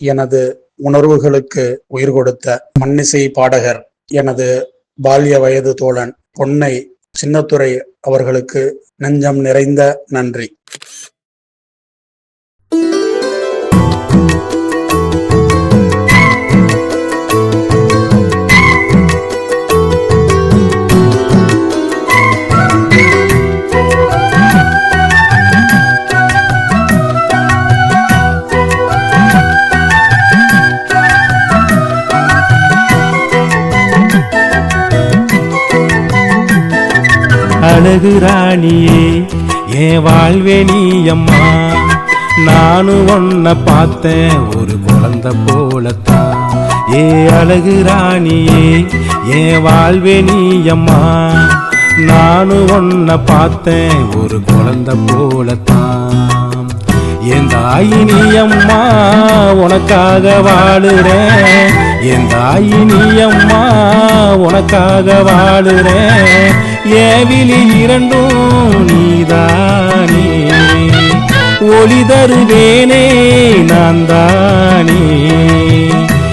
எனது உணர்வுகளுக்கு உயிர் கொடுத்த மன்னிசை பாடகர் எனது பால்ய வயது தோழன் பொன்னை சின்னத்துறை அவர்களுக்கு நெஞ்சம் நிறைந்த நன்றி. அழகு ராணியே என் வாழ்வே நீ அம்மா. நானும் ஒன்ன பார்த்தேன் ஒரு குழந்த போலத்தான் ஏ அழகு ராணியே என் வாழ்வே நீ அம்மா. நானும் ஒன்ன பார்த்தேன் ஒரு குழந்த போலத்தான் என் தாயினி அம்மா உனக்காக வாழுறேன். என் தாயினி அம்மா உனக்காக வாழுறேன் ஏவிலி இரண்டும் நீதானே. ஒளி தருவேனே நான் தானே.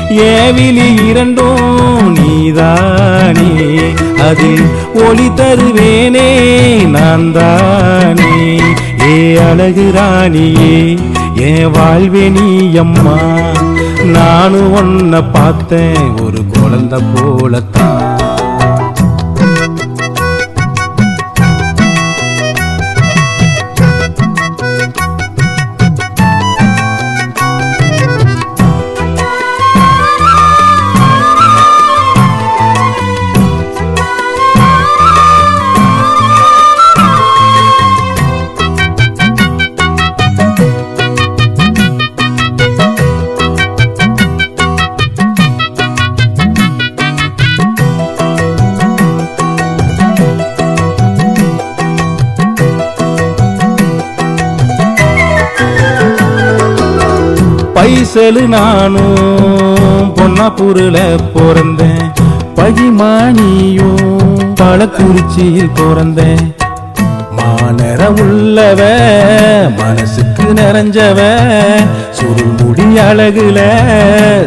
ஏவிலி இரண்டும் நீதானே. அதில் ஒளி தருவேனே நான் தானே. ஏ அழகு ராணியே என் வாழ்வே நீ அம்மா. நானும் ஒன்ன பார்த்தேன். ஒரு குழந்தை போலத்தான். பைசலு நானும் பொன்னாப்பூரில் பிறந்தேன். பகிமானியும் பழக்குறிச்சியில் பிறந்தேன். மாநர உள்ளவ மனசுக்கு நிறைஞ்சவ சுருமுடி அழகுல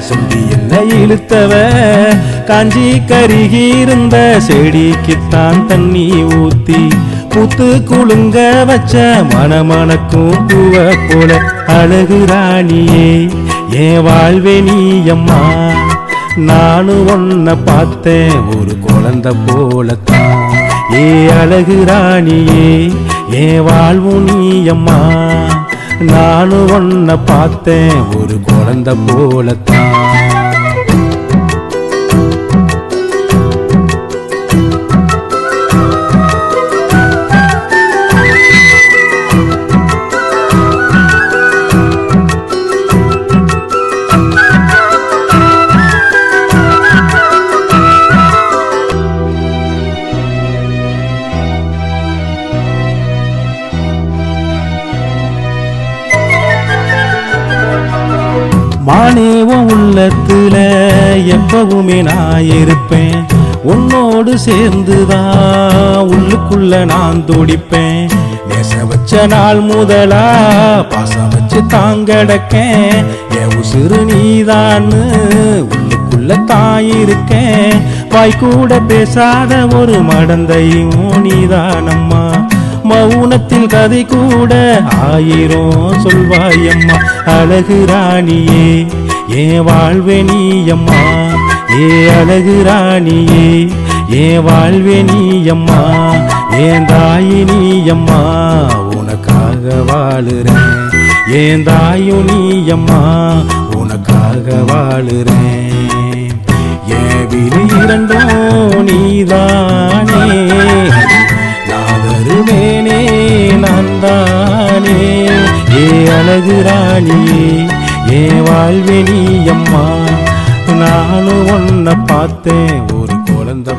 சுண்டி என்ன இழுத்தவ காஞ்சி கருகி இருந்த செடிக்குத்தான் தண்ணி ஊத்தி புத்து குலுங்க வச்ச மணமணக்கும் பூவ போல அழகு ராணியே என் வாழ்வே நீ அம்மா நானும் ஒன்ன பார்த்தேன் ஒரு குழந்தை போலத்தான். ஏ அழகு ராணியே என் வாழ்வு நீ அம்மா நானும் ஒன்ன பார்த்தேன் ஒரு குழந்தை போலத்தான். மானேவம் உள்ளத்துல எப்பவுமே நான் இருப்பேன். உன்னோடு சேர்ந்துதான் உள்ளுக்குள்ள நான் துடிப்பேன். நேச வச்ச நாள் முதலா பாசம் வச்சு தாங்கடக்கேன் என் உசுறு நீதான்னு உள்ளுக்குள்ள தான் இருக்கேன். வாய் கூட பேசாத ஒரு மடந்தையும் நீதானம்மா. மௌனத்தில் கதை கூட ஆயிரம் சொல்வாயம்மா. அழகு ராணியே ஏ வாழ்வே நீ அம்மா ஏ அழகு ராணியே ஏ வாழ்வே நீ அம்மா ஏன் தாயி நீ அம்மா உனக்காக வாழுறேன். ஏன் தாயு நீ அம்மா உனக்காக வாழுறேன். ஏன் விழி இரண்டும் நீதானே. அழகு ராணியே ஏ வாழ்வெளி அம்மா. நானும் ஒன்ன பார்த்தேன் ஒரு குழந்தை